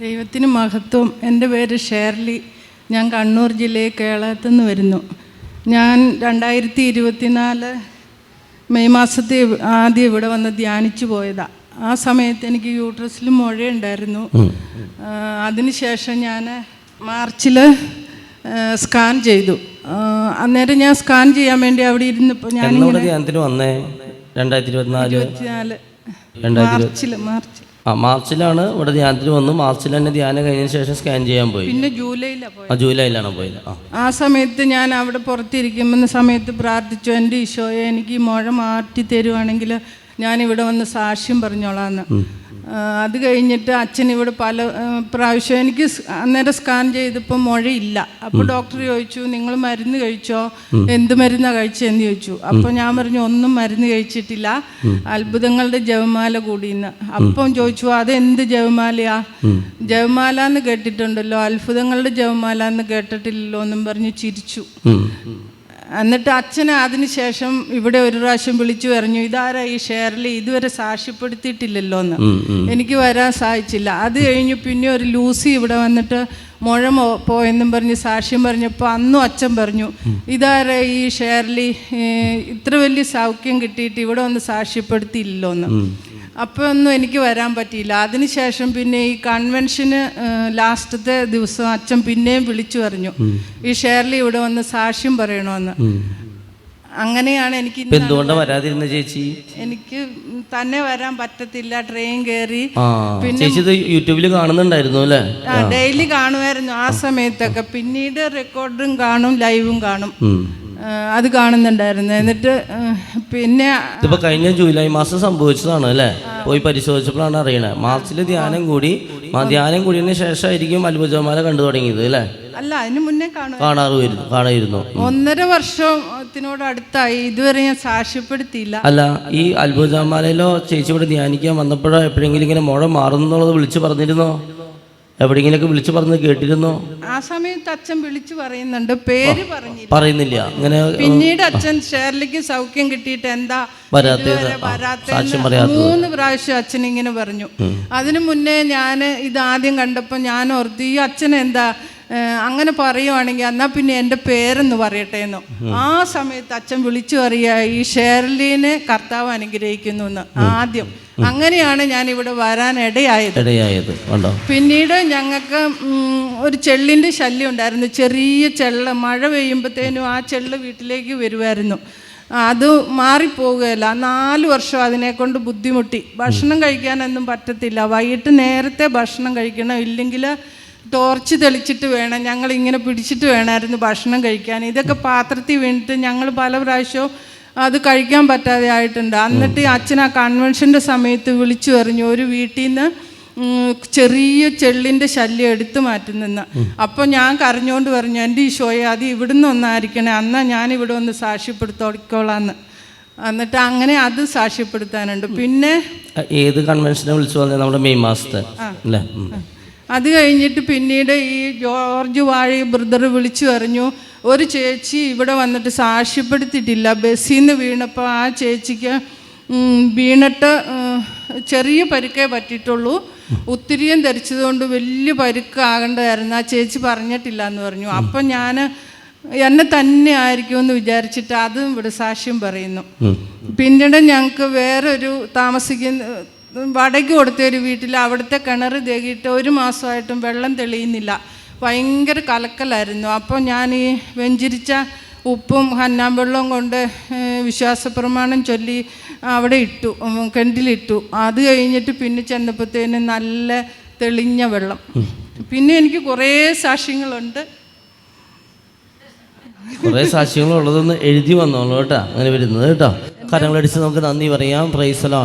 ദൈവത്തിന് മഹത്വം. എന്റെ പേര് ഷേർലി. ഞാൻ കണ്ണൂർ ജില്ലയിൽ കേരളത്തിൽ നിന്ന് വരുന്നു. ഞാൻ രണ്ടായിരത്തി ഇരുപത്തിനാല് മെയ് മാസത്തെ ആദ്യം ഇവിടെ വന്ന് ധ്യാനിച്ചു പോയതാണ് ആ സമയത്ത് എനിക്ക് യൂട്രസിൽ മുഴയുണ്ടായിരുന്നു. അതിനുശേഷം ഞാൻ മാർച്ചിൽ സ്കാൻ ചെയ്തു. അന്നേരം ഞാൻ സ്കാൻ ചെയ്യാൻ വേണ്ടി അവിടെ ഇരുന്നപ്പോൾ ഞാൻ ധ്യാനത്തിന് വന്നേ? രണ്ടായിരത്തി ഇരുപത്തിനാല്. മാർച്ചിൽ മാർച്ചിൽ മാർച്ച് ആ മാർച്ചിലാണ് ഇവിടെ ധ്യാനത്തിന് വന്നു. മാർച്ചിൽ തന്നെ ധ്യാനം കഴിഞ്ഞതിന് ശേഷം സ്കാൻ ചെയ്യാൻ പോയി. പിന്നെ ജൂലൈയിലാണ് പോയത്. ആ ജൂലൈയിലാണ് പോയത്. ആ. ആ സമയത്ത് ഞാൻ അവിടെ പുറത്തിരിക്കുമ്പോൾ സമയത്ത് പ്രാർത്ഥിച്ചു. എന്റെ ഈശോയെ എനിക്ക് ഈ മുഴ മാറ്റി തരുവാണെങ്കിൽ ഞാനിവിടെ വന്ന് സാക്ഷ്യം പറഞ്ഞോളാന്ന് അത് കഴിഞ്ഞിട്ട് അച്ഛൻ ഇവിടെ പല പ്രാവശ്യം എനിക്ക് അന്നേരം സ്കാൻ ചെയ്തപ്പോൾ മുഴയില്ല. അപ്പോൾ ഡോക്ടർ ചോദിച്ചു നിങ്ങൾ മരുന്ന് കഴിച്ചോ? എന്ത് മരുന്നാണ് കഴിച്ചതെന്ന് ചോദിച്ചു. അപ്പോൾ ഞാൻ പറഞ്ഞു ഒന്നും മരുന്ന് കഴിച്ചിട്ടില്ല. അത്ഭുതങ്ങളുടെ ജവമാല കൂടിയെന്ന്. അപ്പം ചോദിച്ചു അത് എന്ത് ജവമാല ജപമാല എന്ന് കേട്ടിട്ടുണ്ടല്ലോ. അത്ഭുതങ്ങളുടെ ജവമാല എന്ന് കേട്ടിട്ടില്ലല്ലോ എന്നും പറഞ്ഞു ചിരിച്ചു. എന്നിട്ട് അച്ഛൻ അതിനുശേഷം ഇവിടെ ഒരു പ്രാവശ്യം വിളിച്ചു പറഞ്ഞു ഇതാരാ ഈ ഷെയറിൽ ഇതുവരെ സാക്ഷ്യപ്പെടുത്തിയിട്ടില്ലല്ലോ എന്ന്. എനിക്ക് വരാൻ സാധിച്ചില്ല. അത് കഴിഞ്ഞ് പിന്നെ ഒരു ലൂസി ഇവിടെ വന്നിട്ട് മുഴ പോയെന്നും പറഞ്ഞ് സാക്ഷ്യം പറഞ്ഞപ്പോൾ അന്നും അച്ഛൻ പറഞ്ഞു ഇതാരാ ഈ ഷെയറിൽ ഇത്ര വലിയ സൗഖ്യം കിട്ടിയിട്ട് ഇവിടെ ഒന്ന് സാക്ഷ്യപ്പെടുത്തിയില്ലല്ലോ എന്ന് അപ്പോൾ ഒന്നും എനിക്ക് വരാൻ പറ്റിയില്ല. അതിനുശേഷം പിന്നെ ഈ കൺവെൻഷന് ലാസ്റ്റത്തെ ദിവസം അച്ഛൻ പിന്നെയും വിളിച്ചു പറഞ്ഞു. ഈ ഷേർലി ഇവിടെ വന്ന് സാക്ഷ്യം പറയണമെന്ന് അങ്ങനെയാണ് എനിക്ക് എന്തുകൊണ്ടാണ് വരാതിരുന്ന ചേച്ചി? എനിക്ക് തന്നെ വരാൻ പറ്റത്തില്ല. ട്രെയിൻ കയറി പിന്നെ യൂട്യൂബിൽ കാണുന്നുണ്ടായിരുന്നു അല്ലേ? ഡെയിലി കാണുമായിരുന്നു ആ സമയത്തൊക്കെ. പിന്നീട് റെക്കോർഡും കാണും ലൈവും കാണും. അത് കാണുന്നുണ്ടായിരുന്നു. എന്നിട്ട് പിന്നെ ഇതിപ്പോ കഴിഞ്ഞ ജൂലൈ മാസം സംഭവിച്ചതാണ് അല്ലേ? പോയി പരിശോധിച്ചപ്പോഴാണ് അറിയണത് മാർച്ചിൽ ധ്യാനം കൂടി ധ്യാനം കൂടിയതിന് ശേഷമായിരിക്കും അത്ഭുതമാല കണ്ടു തുടങ്ങിയത് അല്ലേ? അല്ല അതിന് മുന്നേ കാണും കാണാറുമായിരുന്നു കാണായിരുന്നു. ഒന്നര വർഷത്തിനോട് അടുത്തായി. ഇതുവരെ ഞാൻ സാക്ഷ്യപ്പെടുത്തിയില്ല. അല്ല ഈ അത്ഭുതമാലയിലോ ചേച്ചി ഇവിടെ ധ്യാനിക്കാൻ വന്നപ്പോഴോ എപ്പോഴെങ്കിലും ഇങ്ങനെ മുഴ മാറുന്നുള്ളത് വിളിച്ചു പറഞ്ഞിരുന്നോ? എവിടെയെങ്കിലൊക്കെ വിളിച്ചു പറഞ്ഞ് കേട്ടിരുന്നോ? ആ സമയത്ത് അച്ഛൻ വിളിച്ചു പറയുന്നുണ്ട്. പേര് പറഞ്ഞില്ല. പറയുന്നില്ല. അങ്ങനെ പിന്നീട് അച്ഛൻ ഷേർലിക്ക് സൗഖ്യം കിട്ടിയിട്ട് എന്താ വരാത്തത് വരാത്തതെന്ന് സാക്ഷ്യം പറയാത്തത്. മൂന്ന് പ്രാവശ്യം അച്ഛൻ ഇങ്ങനെ പറഞ്ഞു. അതിനു മുന്നേ ഞാൻ ഇത് ആദ്യം കണ്ടപ്പോൾ ഞാൻ ഓർത്ത് ഈ അച്ഛൻ എന്താ അങ്ങനെ പറയുവാണെങ്കിൽ എന്നാൽ പിന്നെ എന്റെ പേരെന്ന് പറയട്ടെ എന്നോ ആ സമയത്ത് അച്ഛൻ വിളിച്ചു പറയുക ഈ ഷേർലിനെ കർത്താവ് അനുഗ്രഹിക്കുന്നു എന്ന് ആദ്യം. അങ്ങനെയാണ് ഞാൻ ഇവിടെ വരാൻ ഇടയായത്. ഇടയായത് പിന്നീട് ഞങ്ങൾക്ക് ഒരു ചെള്ളിന്റെ ശല്യം ഉണ്ടായിരുന്നു. ചെറിയ ചെള്ള മഴ പെയ്യുമ്പോഴത്തേനും ആ ചെള്ള് വീട്ടിലേക്ക് വരുമായിരുന്നു അത് മാറിപ്പോകുകയല്ല നാല് വർഷം അതിനെ കൊണ്ട് ബുദ്ധിമുട്ടി. ഭക്ഷണം കഴിക്കാനൊന്നും പറ്റത്തില്ല. വൈകിട്ട് നേരത്തെ ഭക്ഷണം കഴിക്കണം. ഇല്ലെങ്കിൽ ടോർച്ച് തെളിച്ചിട്ട് വേണം. ഞങ്ങൾ ഇങ്ങനെ പിടിച്ചിട്ട് വേണമായിരുന്നു ഭക്ഷണം കഴിക്കാൻ. ഇതൊക്കെ പാത്രത്തിൽ വീണിട്ട് ഞങ്ങൾ പല പ്രാവശ്യവും അത് കഴിക്കാൻ പറ്റാതെ ആയിട്ടുണ്ട്. എന്നിട്ട് അച്ഛൻ ആ കൺവെൻഷന്റെ സമയത്ത് വിളിച്ചു പറഞ്ഞു ഒരു വീട്ടിൽ നിന്ന് ചെറിയ ചെള്ളിന്റെ ശല്യം എടുത്തു മാറ്റുന്നെന്ന് അപ്പോൾ ഞാൻ കരഞ്ഞുകൊണ്ട് പറഞ്ഞു എന്റെ ഈശോയെ അത് ഇവിടുന്ന് ഒന്നായിരിക്കണേ. അന്നാ ഞാൻ ഇവിടെ ഒന്ന് സാക്ഷ്യപ്പെടുത്തോളിക്കോളാന്ന് എന്നിട്ട് അങ്ങനെ അത് സാക്ഷ്യപ്പെടുത്താനുണ്ട്. പിന്നെ ഏത് കൺവെൻഷനെ വിളിച്ചു പറഞ്ഞാൽ നമ്മുടെ മെയ് മാസത്തെ. അല്ലേ. അത് കഴിഞ്ഞിട്ട് പിന്നീട് ഈ ജോർജ് വാഴി ബ്രദർ വിളിച്ചു പറഞ്ഞു ഒരു ചേച്ചി ഇവിടെ വന്നിട്ട് സാക്ഷ്യപ്പെടുത്തിയിട്ടില്ല. ബസ്സിൽ നിന്ന് വീണപ്പോൾ ആ ചേച്ചിക്ക് വീണിട്ട് ചെറിയ പരുക്കേ പറ്റിയിട്ടുള്ളൂ. ഒത്തിരിയും ധരിച്ചതുകൊണ്ട് വലിയ പരുക്കാകേണ്ടതായിരുന്നു ആ ചേച്ചി പറഞ്ഞിട്ടില്ല എന്ന് പറഞ്ഞു അപ്പം ഞാൻ എന്നെ തന്നെ ആയിരിക്കും എന്ന് വിചാരിച്ചിട്ട് അതും ഇവിടെ സാക്ഷ്യം പറയുന്നു. പിന്നീട് ഞങ്ങൾക്ക് വേറൊരു താമസിക്കുന്ന വാടക കൊടുത്ത ഒരു വീട്ടിൽ അവിടുത്തെ കിണർ തേകിയിട്ട് ഒരു മാസമായിട്ടും വെള്ളം തെളിയുന്നില്ല. ഭയങ്കര കലക്കലായിരുന്നു. അപ്പോൾ ഞാൻ ഈ വെഞ്ചിരിച്ച ഉപ്പും ഹന്നാം വെള്ളവും കൊണ്ട് വിശ്വാസ പ്രമാണം ചൊല്ലി അവിടെ ഇട്ടു കിണറ്റിലിട്ടു. അത് കഴിഞ്ഞിട്ട് പിന്നെ ചെന്നപ്പോഴത്തേന് നല്ല തെളിഞ്ഞ വെള്ളം. പിന്നെ എനിക്ക് കുറേ സാക്ഷ്യങ്ങളുണ്ട്. കുറേ സാക്ഷ്യങ്ങളുള്ളതൊന്ന് എഴുതി വന്നോളൂ കേട്ടോ. അങ്ങനെ വരുന്നത് കേട്ടോ. കരങ്ങളടിച്ച് നമുക്ക് നന്ദി പറയാം. പ്രൈസലോ